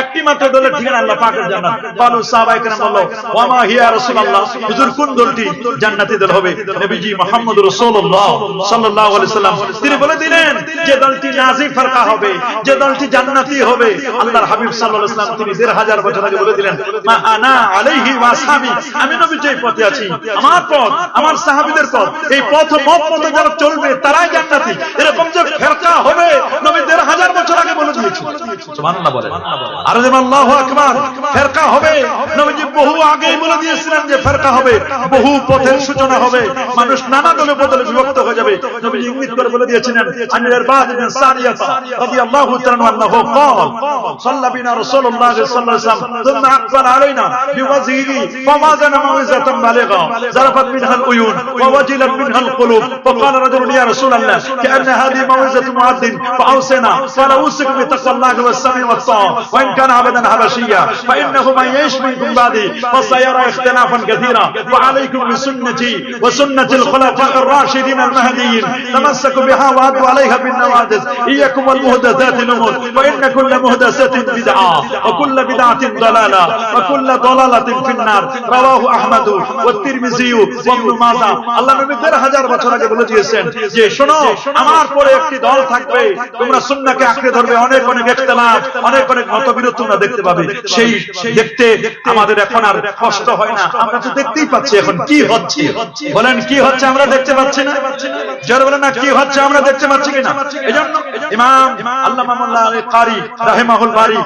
একটি মাত্র দলের ঠিকানা আল্লাহ পাকের জান্নাত। কালু সাহাবায়ে কেরাম বলল ওয়া মা হিয়া রাসূলুল্লাহ? হুজুর কোন দলটি জান্নাতি দল হবে? নবীজি মুহাম্মদ রাসূলুল্লাহ সাল্লাল্লাহু আলাইহি সাল্লাম। তিনি বলে দিলেন যে দলটি নাজি ফরকা হবে যে দলটি জান্নাতি হবে আল্লাহর হাবিব সাল্লাল্লাহু আলাইহি সাল্লাম তিনি দেড় হাজার বছর আগে বলে দিলেন মা আনা আলাইহি ওয়া সাহাবী আমি নবী যে পথে আছি আমার পথ আমার সাহাবীদের পথ এই পথ মত পথে যারা চলবে তারাই জান্নাতি। এরকম যে ফেরকা হবে নবী দেড় হাজার বছর আগে বলে দিয়েছেন সুবহানাল্লাহ বলেন আর যেমন আল্লাহু আকবার ফেরকা হবে নবীজি বহু আগেই বলে দিয়েছিলেন যে ফেরকা হবে বহু পথের সূচনা হবে মানুষ নানা দলে বদলে বিভক্ত হয়ে যাবে নবীজি ইঙ্গিত করে বলে দিয়েছিলেন আন ইরবাদ বিন সারিয়াতা রাদিয়াল্লাহু তাআলা আনহু قال صلى بنا رسول الله صلى الله عليه وسلم ثم اقبل علينا بوجهه فوازن موعظه بالغه زرفت منها العيون ووجلت منها القلوب وقال رجل يا رسول الله كأن هذه موعظة مؤذن فأوصنا قال أوصيكم بتقوى الله والسمع والطاعة وإن كان عبدا حبشيا فإنه من يعيش منكم بعدي فسيرى اختلافا كثيرا وعليكم بسنتي وسنة الخلفاء الراشدين المهديين تمسكوا بها وعدوا عليها بالنواجذ إياكم والمهدثات الأمور وإن كل مهدثة بدعة وكل بدعة ضلالة وكل ضلالة في النار رواه أحمد والترمذي وابن ماجه আল্লাহ নবী দেড় হাজার বছর আগে বলে দিয়েছেন যে শোনো আমার পরে একটি দল থাকবে তোমরা সুন্নাহকে আঁকড়ে ধরবে অনেক অনেক ইখতিলাফ অনেক অনেক মতবিরোধ তোমরা দেখতে পাবে। সেই দেখতে আমাদের এখন আর কষ্ট হয় না। আমরা তো দেখতেই পাচ্ছি এখন কি হচ্ছে। বলেন, কি হচ্ছে আমরা দেখতে পাচ্ছি না? জোর বলেন না, কি হচ্ছে আমরা দেখতে পাচ্ছি কিনা? ইমাম আল্লামা মোল্লা আলী কারি রাহিমাহুল বারি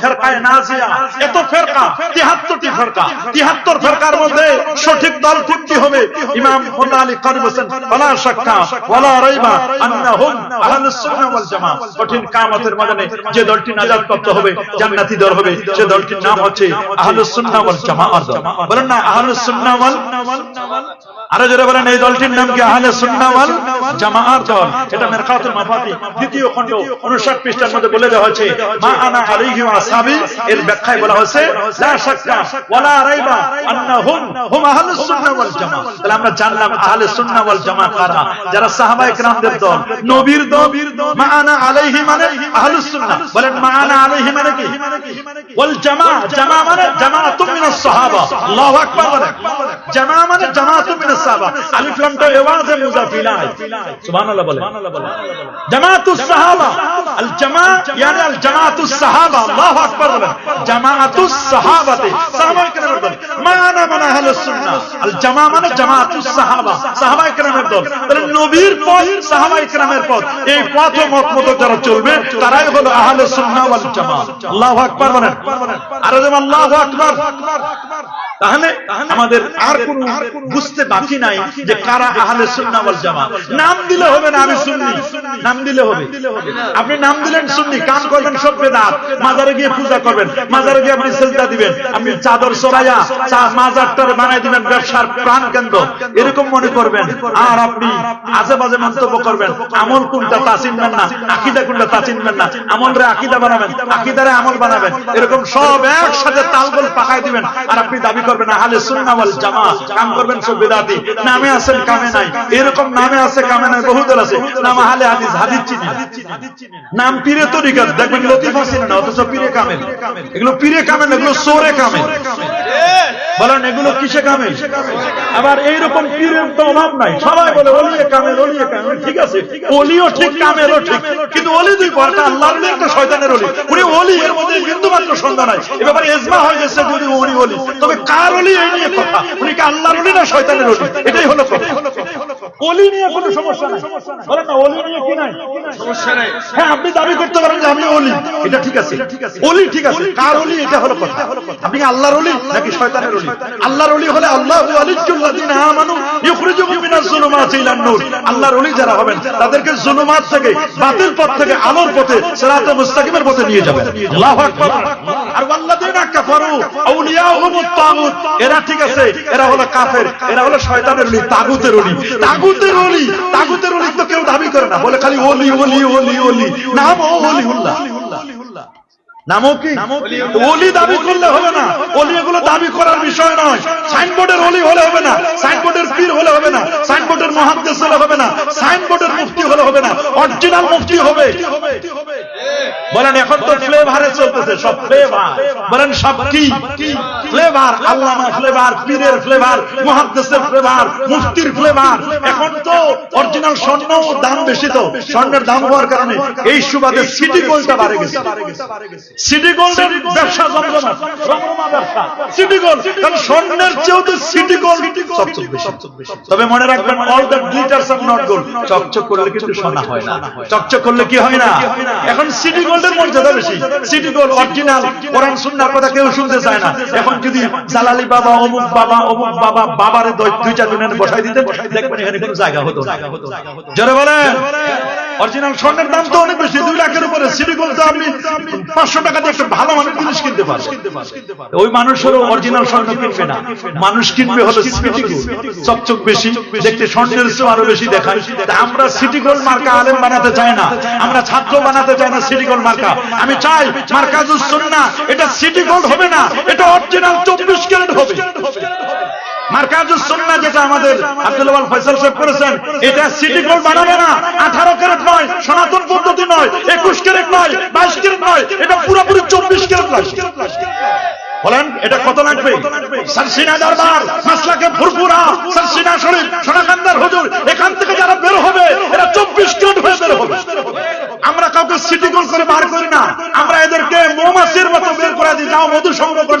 ফেরকায়ে নাজিয়া, এত ফেরকা 73টি ফেরকা 73 ফেরকার মধ্যে সঠিক দল কোনটি হবে। ইমাম মোল্লা আলী কারি বলেন ওয়ালা শাক্কা, ওয়ালা রাইবা আন্নাহুম আহলুস সুন্নাহ ওয়াল জামাত। কঠিন কিয়ামতের ময়দানে যে দলটি নাজাত প্রাপ্ত হবে জান্নাতি দল হবে সে দলটির নাম হচ্ছে আহলুস সুন্নাহ ওয়াল জামাআত বলেন না আহলুস সুন্নাহ ওয়াল। আরও জোরে বলেন, এই দলটির নাম কি আহলে সুন্নাহ ওয়াল জামাআত দল? এটা মিরকাতুল মাফাতি, দ্বিতীয় খণ্ড 59 পৃষ্ঠার মধ্যে বলে দেওয়া হয়েছে, মা আনা আলাইহি ওয়া আসহাবি, এর ব্যাখ্যায় বলা হয়েছে, লা শাক্কা ওয়ালা রাইবা আন্নাহুম হুম আহলুস সুন্নাহ ওয়াল জামাআত। তাহলে আমরা জানলাম আহলে সুন্নাহ ওয়াল জামাআত কারা? যারা সাহাবায়ে কেরামদের দল, নবীর দল, মা আনা আলাইহি মানে আহলুস সুন্নাহ। বলেন, মা আনা আলাইহি মানে কি? ওয়াল জামাআ জামা মানে জামাআতুম মিনাস সাহাবা। আল্লাহু আকবার বলেন। জামা মানে জামাআতুম মিনাস সাহাবা আলিফ লাম তো এওয়াজে মুজাফিলাই। সুবহানাল্লাহ বলেন। জামাআতুস সাহাবা, আল জামা মানে আল জামাআতুস সাহাবা, আল্লাহু আকবার দল। মানা জামা যারা চলবে, তারাই হলো আহলুস সুন্নাহ ওয়াল জামাত। আল্লাহু আকবার বলেন। আর যেমন আল্লাহু তাহলে আমাদের আর কোন বুঝতে বাকি নাই যে কারা আহলে সুন্নাহ ওয়াল জামাত। নাম দিলে হবে না আমি সুন্নি। নাম দিলে হবে। আপনি নাম দিলেন সুন্নি কান করবেন সব বেদাত। মাজারে গিয়ে পূজা করবেন। মাজারে গিয়ে আপনি সেজদা দিবেন। আপনি চাদর সরাইয়া চা মাজারটারে বানাই দিবেন ব্যবসার প্রাণ কেন্দ্র। এরকম মনে করবেন। আর আপনি আজে বাজে মন্তব্য করবেন। আমল কোনটা তা চিনবেন না। আকীদা কোনটা তা চিনবেন না। আমলরে আকীদা বানাবেন। আকীদারে আমল বানাবেন এরকম সব একসাথে তালগোল পাকায় দিবেন আর আপনি দাবি করবেন আহলে জামাত, কাম করবেন সব বিদাতি নামে আছেন, কামে নাই। এরকম নামে আছে, কামে নাই আছে। নাম আহলে হাদিস হাদিস চিনি নাম পীরে দেখবেন না, অথচ পীরে এগুলো পীরে এগুলো সোরে বলেন, এগুলো কিসে আবার পীরের তো অভাব নাই। সবাই বলে ঠিক আছে ঠিক ঠিক। কিন্তু অলি দুই পরটা আল্লাহর একটা শয়তানের অলি। উনি এর মধ্যে বিন্দু মাত্র নাই। এ ব্যাপারে এজমা হয়ে গেছে যদি উনি অলি। তবে কার অলি এই নিয়ে কথা। উনি কি আল্লাহর অলি না শয়তানের অলি? এটাই হলো কথা অলি নিয়ে কোনো সমস্যা নাই। বলেন না অলি নিয়ে কি নাই? সমস্যা নাই। হ্যাঁ আপনি দাবি করতে পারেন যে আমি অলি। এটা ঠিক আছে। অলি ঠিক আছে। কার অলি? এটা হলো কথা। আপনি কি আল্লাহর অলি নাকি শয়তানের অলি? আল্লাহর অলি হলে আল্লাহু আলিজুল্লাযিনা আমানু ইখরিজুহুম মিনাজ জুলুমাতি ইলান নূর। আল্লাহর অলি যারা হবেন তাদেরকে জুলুমাত থেকে বাতিল পথ থেকে আলোর পথে সিরাতে মুস্তাকিমের পথে নিয়ে যাবেন। আল্লাহু আকবার। আর ওয়াল্লাযিনা কাফারু আউলিয়াহুমুত তাগুত। এরা ঠিক আছে, এরা হলো কাফের, এরা হলো শয়তানের অলি, তাগুতের অলি। তাগুতের অলি তাগুতের অলি তো কেউ দাবি করে না, বলে খালি ওলি ওলি ওলি ওলি। নাম ও অলি দাবি করলে হবে না। অলি দাবি করার বিষয় নয়। সাইনবোর্ডের অলি হলে হবে না। সাইনবোর্ডের পীর হলে হবে না। হবে না। সাইনবোর্ডের হলে হবে না। অরিজিনাল মুফতি হবে। বলেন, এখন তো ফ্লেভারে চলতেছে, সব ফ্লেভার বলেন, সব কি? ফ্লেভার আল্লামা ফ্লেভার পীরের ফ্লেভার মহাদ্দেশের ফ্লেভার মুফতির ফ্লেভার এখন তো অরিজিনাল স্বর্ণ দাম বেশি তো, স্বর্ণের দাম হওয়ার কারণে এই সুবাদে সিটি গোল্ডটা বাড়ে গেছে। সিটি গোল্ডের ব্যবসা জমজমা ব্যবসা। সিটি গোল্ড কারণ স্বর্ণের চেয়েও তো সিটি গোল্ড চকচক বেশি। তবে মনে রাখবেন all the glitters of not gold চকচক করলে কিন্তু সোনা হয় না। চকচক করলে কি হয় না? এখন সিটি গোল্ডের মর্যাদা বেশি। সিটি গোল্ড অরিজিনাল কোরআন সুন্নাহর কথা কেউ শুনতে চায় না। এখন যদি জালালি বাবা অমুক বাবা অমুক বাবা বাবারে দুই- চার দিনের বসাই দিতে দেখবেন এখানে কোনো জায়গা হতো জোরে বলেন। অরিজিনাল স্বর্ণের দাম তো অনেক বেশি, দুই লাখের উপরে। না। বেশি দেখায়। আমরা সিটি মার্কা আলেম বানাতে চাই না। আমরা ছাত্র বানাতে চাই না সিটি মার্কা। আমি চাই মার্কাজুস সুন্নাহ এটা সিটি গোল্ড হবে না, এটা অরিজিনাল চব্বিশ ক্যারেট হবে। মার্কাজুস সুন্নাহ করেছেন, এটা সিটি গোল্ড বানাবে না। 18 ক্যারেট নয়, সনাতন পদ্ধতি নয় 21 ক্যারেট নয় 22 ক্যারেট নয়, এটা পুরোপুরি 24 ক্যারেট লাগবে বলেন, এটা কত লাগবে? সারসিনা দরবার ফুরফুরা সারসিনা শরীফ সোনাকান্দার হুজুর এখান থেকে যারা বের হবে এরা 24 ক্যারেট হয়ে বের হবে আমরা কাউকে সিটি গোল করে বার করি না আমরা এদেরকে মৌমাছির মতো বের করে দিই যাও মধু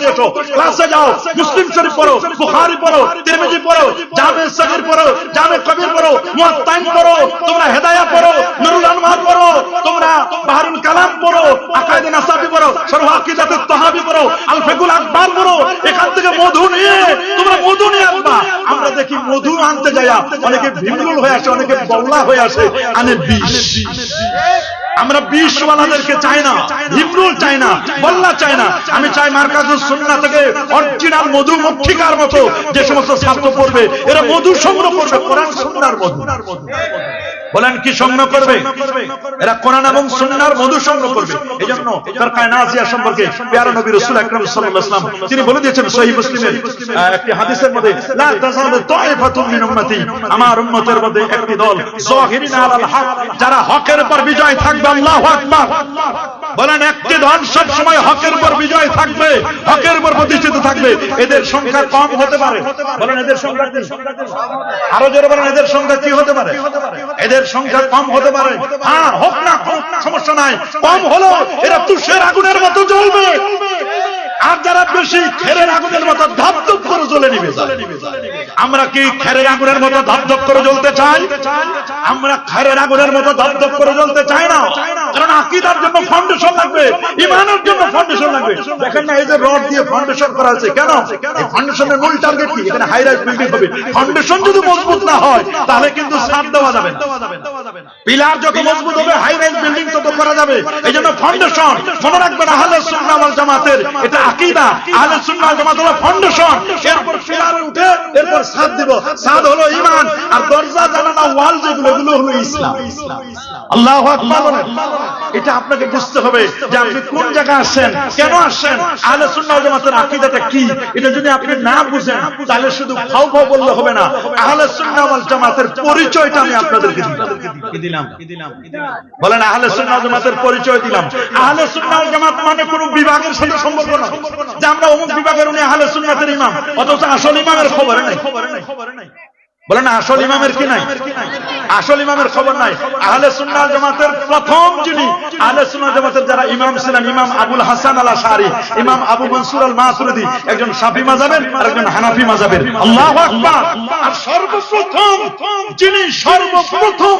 করে ক্লাসে যাও। মুসলিম শরীফ পড়ো বুখারী পড়ো তিরমিজি পড়ো জামে সগীর পড়ো জামে কবির পড়ো মুয়াত্তাইন পড়ো, তোমরা হেদায়া পড়ো নুরুল আনওয়ার পড়ো, তোমরা বাহরুল কালাম পড়ো আকাইদে নাসাবি পড়ো শরহ আকিদাতুত তাহাবি পড়ো আল ফিকুল আকবার পড়ো, এখান থেকে মধু নিয়ে তোমরা মধু নিয়ে আসবা। আমরা দেখি মধু আনতে যাইয়া অনেকে ভিমরুল হয়ে আসে, অনেকে বল্লা হয়ে আসে, আনে বিষ। আমরা বিশওয়ালাদেরকে চাই না। চাই না, বল্লা চাই না। আমি চাই মার্কাজুস সন্না থেকে অরিজিনাল মধু মক্ষিকার মতো যে সমস্ত ছাত্র পড়বে এরা মধু সংগ্রহ করবে, কোরআন সুন্নাহর মধু। বলেন কি সংগ্রহ করবে? এরা কোরআন এবং সুন্নাহর মধু সংগ্রহ করবে। এজন্য ফিরকায়ে নাজিয়া সম্পর্কে প্যারা নবী রাসূল আকরাম সাল্লাল্লাহু আলাইহি ওয়াসাল্লাম তিনি বলে দিয়েছেন সহিহ মুসলিমের একটি হাদিসের মধ্যে লা মিন উম্মতি। আমার উম্মতের মধ্যে একটি দল যাহিরিনা আলাল হক যারা হকের উপর বিজয় থাকবে আল্লাহু আকবার। বলেন একটি দল সব সময় হকের উপর বিজয় থাকবে হকের উপর প্রতিষ্ঠিত থাকবে। এদের সংখ্যা কম হতে পারে। বলেন এদের সংখ্যা আরও জোরে বলেন এদের সংখ্যা কি হতে পারে? এদের সংখ্যা কম হতে পারে। হ্যাঁ হোক না সমস্যা নাই। কম হলো এরা তুষের আগুনের মতো জ্বলবে। আর যারা বেশি খেরের আগুনের মতো ধপধপ করে জ্বলে নিবে। আমরা কি খেরের আগুনের মতো ধপধপ করে জ্বলতে চাই? আমরা খেরের আগুনের মতো ধপধপ করে জ্বলতে চাই না। কারণ আকিদার জন্য ফাউন্ডেশন লাগবে, ইমানের জন্য ফাউন্ডেশন লাগবে। দেখেন না, এই যে রড দিয়ে ফাউন্ডেশন করা আছে কেন? ফাউন্ডেশনের মূল টার্গেট কি? এখানে হাই বিল্ডিং হবে। ফাউন্ডেশন যদি মজবুত না হয়, তাহলে কিন্তু ছাদ দেওয়া যাবে পিলার যত মজবুত হবে হাই বিল্ডিং তত করা যাবে। এই জন্য ফাউন্ডেশন মনে রাখবেন, আহলে সুন্নাহ জামাতের এটা আকীদা। আহলে সুন্নাহ জামাত হলো ফাউন্ডেশন এরপর পিলারে উঠে, এরপর ছাদ দিব। ছাদ হলো ঈমান আর দরজা, জানালা, ওয়াল যেগুলো, এগুলো হলো ইসলাম। আল্লাহু আকবার। এটা আপনাকে বুঝতে হবে যে আপনি কোন জায়গায় আসছেন কেন আসছেন? আহলে সুন্নাহ ওয়াল জামাতের আকীদাটা কি? এটা যদি আপনি না বুঝেন তাহলে শুধু খাও খাও বললে হবে না। আহলে সুন্নাহ ওয়াল জামাতের পরিচয়টা আমি আপনাদেরকে দিলাম। কি দিলাম? বলেন আহলে সুন্নাহ ওয়াল জামাতের পরিচয় দিলাম। আহলে সুন্নাহ জামাত মানে কোন বিভাগের সাথে সম্পর্ক না যে আমরা অমুক বিভাগের উনি আহলে সুন্নাতের ইমাম অথচ আসল ইমামের খবর নাই। বলেন আসল ইমামের কি নাই। আসল ইমামের খবর নাই। আহলে সুন্নাল জামাতের প্রথম যিনি, আহলে সুন্নাল জামাতের যারা ইমাম ছিলেন, ইমাম আবুল হাসান আল আশারি ইমাম আবু মনসুর আল মাসুরদি একজন শাফি মাযহাবের আর একজন হানাফি মাযহাবের আল্লাহু আকবার। আর সর্বপ্রথম যিনি, সর্বপ্রথম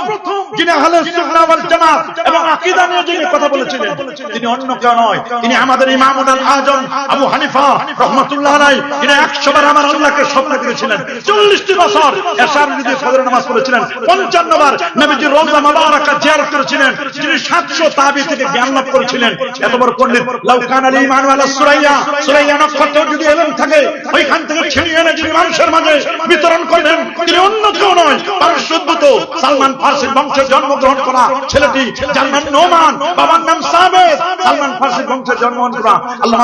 যিনি আহলে সুন্নাহ ওয়াল জামাত এবং আকীদা নিয়ে যিনি কথা বলেছিলেন, তিনি অন্য কেউ নয়, তিনি আমাদের ইমামুল আজম আবু হানিফা রহমাতুল্লাহ আলাইহি, তিনি 100 বার আমার আল্লাহকে স্বপ্ন করেছিলেন 40 টি বছর এশার যদি ফজর নামাজ পড়েছিলেন 50 বার নবীজি রোজা মাবারাকা জিয়ারত করেছিলেন যিনি 700 তাবি থেকে জ্ঞান লাভ করেছিলেন। এত বড় পণ্ডিত লাউকান আলী ইমান ওয়ালা সুরাইয়া সুরাইয়া নক্ষত্র যদি এলেন থাকে, ওইখান থেকে ছিনিয়ে এনে যিনি মানুষের মাঝে বিতরণ করলেন, তিনি অন্য কেউ নয় পারস্য উদ্ভূত সালমান ফার্সির বংশে জন্মগ্রহণ করা ছেলেটি, যার নাম নোমান, বাবার নাম সাবেদ। সালমান ফার্সি বংশে জন্মগ্রহণ করা। আল্লাহ